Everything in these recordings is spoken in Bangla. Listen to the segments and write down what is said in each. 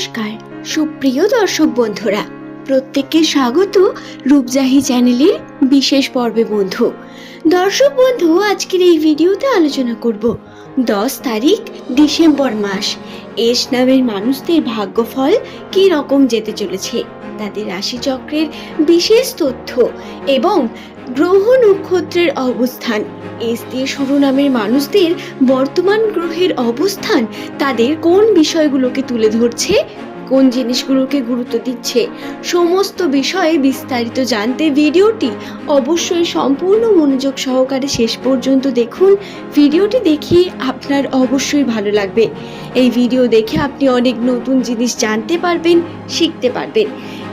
নমস্কার, সুপ্রিয় দর্শক বন্ধুরা। প্রত্যেককে স্বাগত রূপজাহি চ্যানেলের বিশেষ পর্বে বন্ধু। দর্শক বন্ধু, আজকের এই ভিডিওতে আলোচনা করব, দশ তারিখ, ডিসেম্বর মাস। এস নামের মানুষদের ভাগ্যফল কী রকম যেতে চলেছে? তাদের রাশিচক্রের বিশেষ তথ্য এবং গ্রহ নক্ষত্রের অবস্থান। এস দিয়ে শুরু নামের মানুষদের বর্তমান গ্রহের অবস্থান তাদের কোন বিষয়গুলোকে তুলে ধরছে, কোন জিনিসগুলোকে গুরুত্ব দিচ্ছে, সমস্ত বিষয়ে বিস্তারিত জানতে ভিডিওটি অবশ্যই সম্পূর্ণ মনোযোগ সহকারে শেষ পর্যন্ত দেখুন। ভিডিওটি দেখিয়ে আপনার অবশ্যই ভালো লাগবে। এই ভিডিও দেখে আপনি অনেক নতুন জিনিস জানতে পারবেন, শিখতে পারবেন।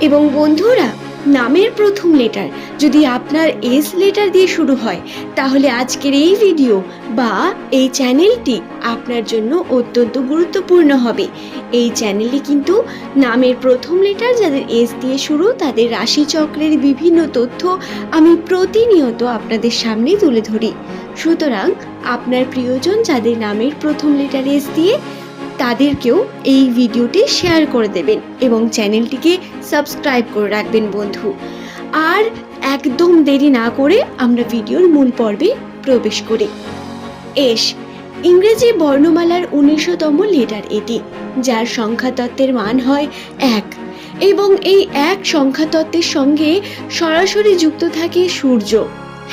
এবং বন্ধুরা নামের প্রথম লেটার যদি আপনার এস লেটার দিয়ে শুরু হয়, তাহলে আজকের এই ভিডিও বা এই চ্যানেলটি আপনার জন্য অত্যন্ত গুরুত্বপূর্ণ হবে। এই চ্যানেলে কিন্তু নামের প্রথম লেটার যাদের এস দিয়ে শুরু, তাদের রাশিচক্রের বিভিন্ন তথ্য আমি প্রতিনিয়ত আপনাদের সামনে তুলে ধরি। সুতরাং, আপনার প্রিয়জন যাদের নামের প্রথম লেটার এস দিয়ে তাদেরকেও এই ভিডিওটি শেয়ার করে দেবেন এবং চ্যানেলটিকে সাবস্ক্রাইব করে রাখবেন বন্ধু। আর একদম দেরি না করে আমরা ভিডিওর মূল পর্বে প্রবেশ করি। এস, ইংরেজি বর্ণমালার উনিশতম লেটার এটি, যার সংখ্যাতত্ত্বের মান হয় এক এবং এই এক সংখ্যাতত্ত্বের সঙ্গে সরাসরি যুক্ত থাকে সূর্য।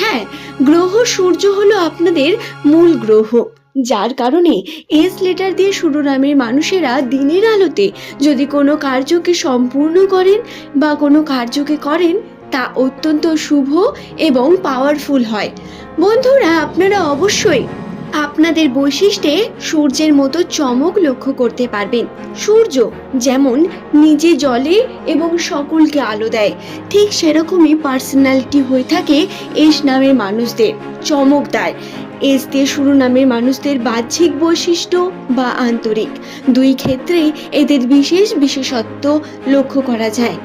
হ্যাঁ গ্রহ সূর্য হলো আপনাদের মূল গ্রহ। যার কারণে এস লেটার দিয়ে শুরু নামের মানুষেরা দিনের আলোতে যদি কোনো কার্যকে সম্পূর্ণ করেন বা কোনো কার্যকে করেন, তা অত্যন্ত শুভ এবং পাওয়ারফুল হয়। বন্ধুরা, আপনারা অবশ্যই আপনাদের বৈশিষ্ট্যে সূর্যের মতো চমক লক্ষ্য করতে পারবেন। সূর্য যেমন নিজে জলে এবং সকলকে আলো দেয়, ঠিক সেরকমই পার্সোনালিটি হয়ে থাকে এস নামের মানুষদের, চমকদার। এস দিয়ে শুরু নামের মানুষদের বাহ্যিক বৈশিষ্ট্য বা আন্তরিক। দুই ক্ষেত্রেই এদের বিশেষ বিশেষত্ব লক্ষ্য করা যায়।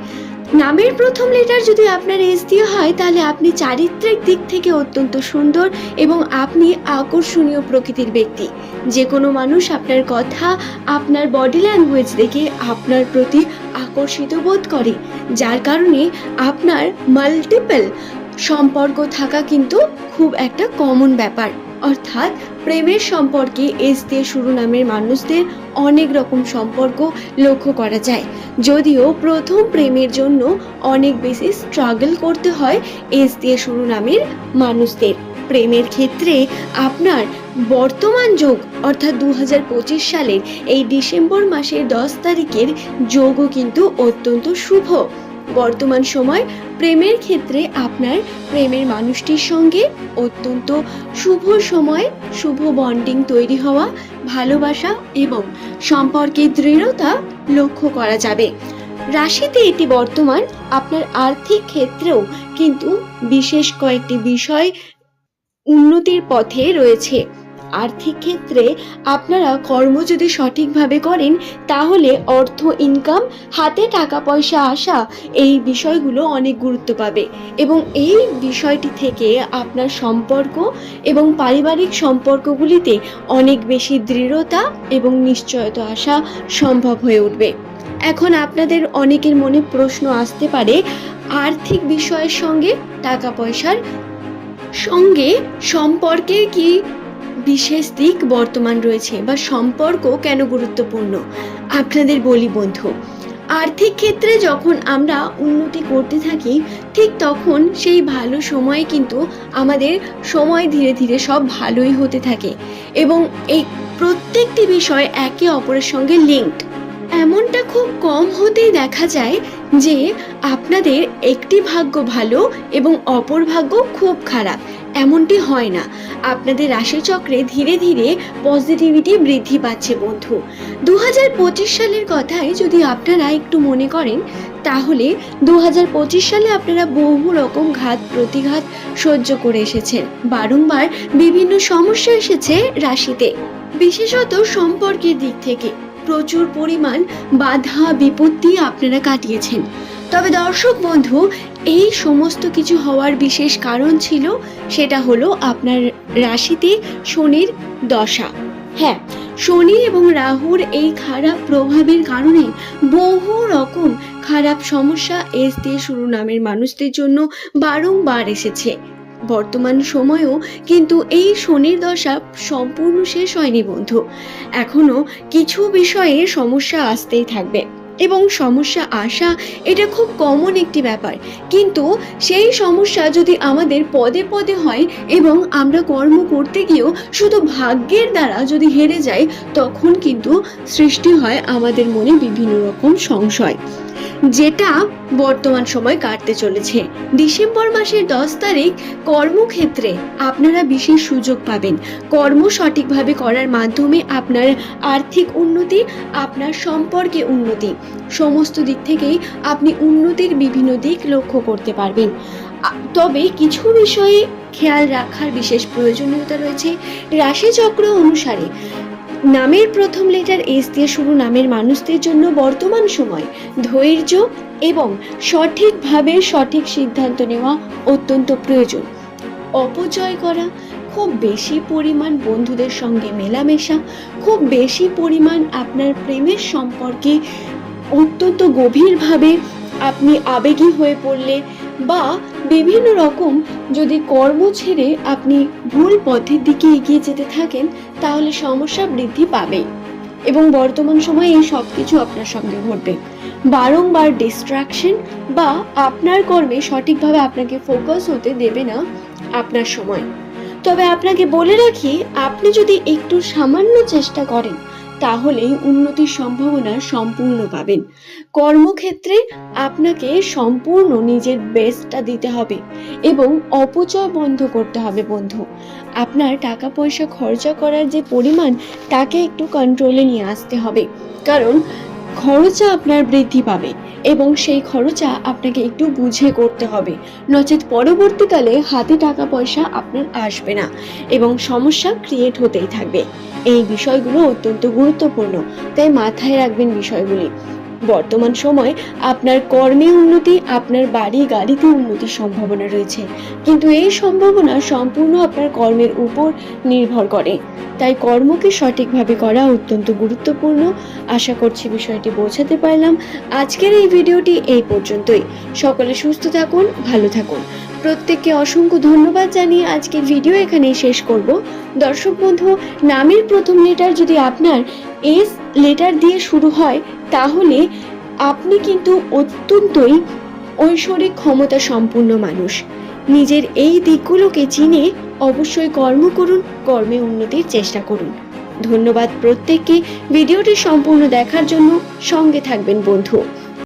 নামের প্রথম লেটার যদি আপনার এস দিয়ে হয়, তাহলে আপনি চারিত্রিক দিক থেকে অত্যন্ত সুন্দর এবং আপনি আকর্ষণীয় প্রকৃতির ব্যক্তি। যে কোনো মানুষ আপনার কথা, আপনার বডি ল্যাঙ্গুয়েজ দেখে আপনার প্রতি আকর্ষিত বোধ করে, যার কারণে আপনার মাল্টিপল সম্পর্ক থাকা কিন্তু খুব একটা কমন ব্যাপার। অর্থাৎ প্রেমের সম্পর্কে এস দিয়ে শুরু নামের মানুষদের অনেক রকম সম্পর্ক লক্ষ্য করা যায়। যদিও প্রথম প্রেমের জন্য অনেক বেশি স্ট্রাগল করতে হয় এস দিয়ে শুরু নামের মানুষদের। প্রেমের ক্ষেত্রে আপনার বর্তমান যোগ, অর্থাৎ দু হাজার পঁচিশ সালের এই ডিসেম্বর মাসের দশ তারিখের যোগও কিন্তু অত্যন্ত শুভ। বর্তমান সময় প্রেমের ক্ষেত্রে আপনার প্রেমের মানুষটির সঙ্গে অত্যন্ত শুভ সময়, শুভ বন্ডিং তৈরি হওয়া, ভালোবাসা এবং সম্পর্কের দৃঢ়তা লক্ষ্য করা যাবে। রাশিতে এটি বর্তমান, আপনার আর্থিক ক্ষেত্রেও কিন্তু বিশেষ কয়েকটি বিষয় উন্নতির পথে রয়েছে। আর্থিক ক্ষেত্রে আপনারা কর্ম যদি সঠিকভাবে করেন, তাহলে অর্থ ইনকাম হাতে টাকা, পয়সা আসা এই বিষয়গুলো অনেক গুরুত্ব পাবে। এবং এই বিষয়টি থেকে আপনার সম্পর্ক এবং পারিবারিক সম্পর্কগুলিতে অনেক বেশি দৃঢ়তা এবং নিশ্চয়তা আসা সম্ভব হয়ে উঠবে। এখন আপনাদের অনেকের মনে প্রশ্ন আসতে পারে, আর্থিক বিষয়ের সঙ্গে টাকা পয়সার সঙ্গে সম্পর্কের কি বিশেষ দিক বর্তমান রয়েছে বা সম্পর্ক কেন গুরুত্বপূর্ণ? আপনাদের বলি বন্ধু, আর্থিক ক্ষেত্রে যখন আমরা উন্নতি করতে থাকি, ঠিক তখন সেই ভালো সময়ে কিন্তু আমাদের সময় ধীরে ধীরে সব ভালোই হতে থাকে এবং এই প্রত্যেকটি বিষয় একে অপরের সঙ্গে লিঙ্কড এমনটা খুব কম হতেই দেখা যায় যে আপনাদের একটি ভাগ্য ভালো এবং অপর ভাগ্য খুব খারাপ। এমনটি হয় না। আপনাদের রাশিচক্রে ধীরে ধীরে পজিটিভিটি বৃদ্ধি পাচ্ছে বন্ধু। দু হাজার পঁচিশ সালের কথায় যদি আপনারা একটু মনে করেন, তাহলে দু হাজার পঁচিশ সালে আপনারা বহু রকম ঘাত প্রতিঘাত সহ্য করে এসেছেন। বারংবার বিভিন্ন সমস্যা এসেছে রাশিতে। বিশেষত সম্পর্কের দিক থেকে। প্রচুর পরিমাণ বাধা, বিপত্তি আপনারা কাটিয়েছেন। তবে দর্শক বন্ধু, এই সমস্ত কিছু হওয়ার বিশেষ কারণ ছিল, সেটা হলো আপনার রাশিতে শনির দশা। হ্যাঁ শনি এবং রাহুর এই খারাপ প্রভাবের কারণে বহু রকম খারাপ সমস্যা এস দিয়ে শুরু নামের মানুষদের জন্য বারংবার এসেছে। বর্তমান সময়েও কিন্তু এই শনির দশা সম্পূর্ণ শেষ হয়নি বন্ধু। এখনও কিছু বিষয়ে সমস্যা আসতেই থাকবে। এবং সমস্যা আসা, এটা খুব কমন একটি ব্যাপার। কিন্তু সেই সমস্যা যদি আমাদের পদে পদে হয় এবং আমরা কর্ম করতে গিয়েও শুধু ভাগ্যের দ্বারা যদি হেরে যাই, তখন কিন্তু সৃষ্টি হয় আমাদের মনে বিভিন্ন রকম সংশয়। যেটা বর্তমান সময় কাটতে চলেছে। ডিসেম্বর মাসের দশ তারিখ, কর্মক্ষেত্রে আপনারা বিশেষ সুযোগ পাবেন। কর্ম সঠিকভাবে করার মাধ্যমে আপনার আর্থিক উন্নতি, আপনার সম্পর্কে উন্নতি। সমস্ত দিক থেকেই আপনি উন্নতির বিভিন্ন দিক লক্ষ্য করতে পারবেন। তবে কিছু বিষয়ে খেয়াল রাখার বিশেষ প্রয়োজনীয়তা রয়েছে। রাশিচক্র অনুসারে নামের প্রথম লেটার এস দিয়ে শুরু নামের মানুষদের জন্য বর্তমান সময়, ধৈর্য এবং সঠিকভাবে সঠিক সিদ্ধান্ত নেওয়া অত্যন্ত প্রয়োজন। অপচয় করা, খুব বেশি পরিমাণ বন্ধুদের সঙ্গে মেলামেশা, খুব বেশি পরিমাণ আপনার প্রেমের সম্পর্কে অত্যন্ত গভীরভাবে আপনি আবেগী হয়ে পড়লে বা বিভিন্ন রকম যদি কর্ম ছেড়ে আপনি ভুল পথের দিকে এগিয়ে যেতে থাকেন, তাহলে সমস্যা বৃদ্ধি পাবে এবং বর্তমান সময়ে এই সব কিছু আপনার সঙ্গে ঘটবে। বারংবার ডিস্ট্রাকশন বা আপনার কর্মে সঠিকভাবে আপনাকে ফোকাস হতে দেবে না আপনার সময়। তবে আপনাকে বলে রাখি, আপনি যদি একটু সামান্য চেষ্টা করেন তাহলেই উন্নতির সম্ভাবনা সম্পূর্ণ পাবেন। কর্মক্ষেত্রে আপনাকে সম্পূর্ণ নিজের বেস্টটা দিতে হবে এবং অপচয় বন্ধ করতে হবে বন্ধু। আপনার টাকা পয়সা খরচা করার যে পরিমাণ, তাকে একটু কন্ট্রোলে নিয়ে আসতে হবে। কারণ খরচা আপনার বৃদ্ধি পাবে এবং সেই খরচা আপনাকে একটু বুঝে করতে হবে। নচেত পরবর্তীকালে হাতে টাকা পয়সা আপনার আসবে না এবং সমস্যা ক্রিয়েট হতেই থাকবে। এই বিষয়গুলো অত্যন্ত গুরুত্বপূর্ণ। তাই মাথায় রাখবেন বিষয়গুলি। বর্তমান সময় আপনার কর্মে উন্নতি, আপনার বাড়ি গাড়িতে উন্নতির সম্ভাবনা রয়েছে। কিন্তু এই সম্ভাবনা সম্পূর্ণ আপনার কর্মের উপর নির্ভর করে। তাই কর্মকে সঠিকভাবে করা অত্যন্ত গুরুত্বপূর্ণ। আশা করছি বিষয়টি বোঝাতে পারলাম। আজকের এই ভিডিওটি এই পর্যন্তই। সকলে সুস্থ থাকুন, ভালো থাকুন। প্রত্যেককে অসংখ্য ধন্যবাদ জানিয়ে আজকের ভিডিও এখানেই শেষ করব। দর্শক বন্ধু, নামের প্রথম লেটার যদি আপনার এস লেটার দিয়ে শুরু হয় তাহলে আপনি কিন্তু অত্যন্তই ঐশ্বরিক ক্ষমতা সম্পূর্ণ মানুষ। নিজের এই দিকগুলোকে চিনে অবশ্যই কর্ম করুন, কর্মে উন্নতির চেষ্টা করুন। ধন্যবাদ প্রত্যেককে। ভিডিওটি সম্পূর্ণ দেখার জন্য সঙ্গে থাকবেন বন্ধু।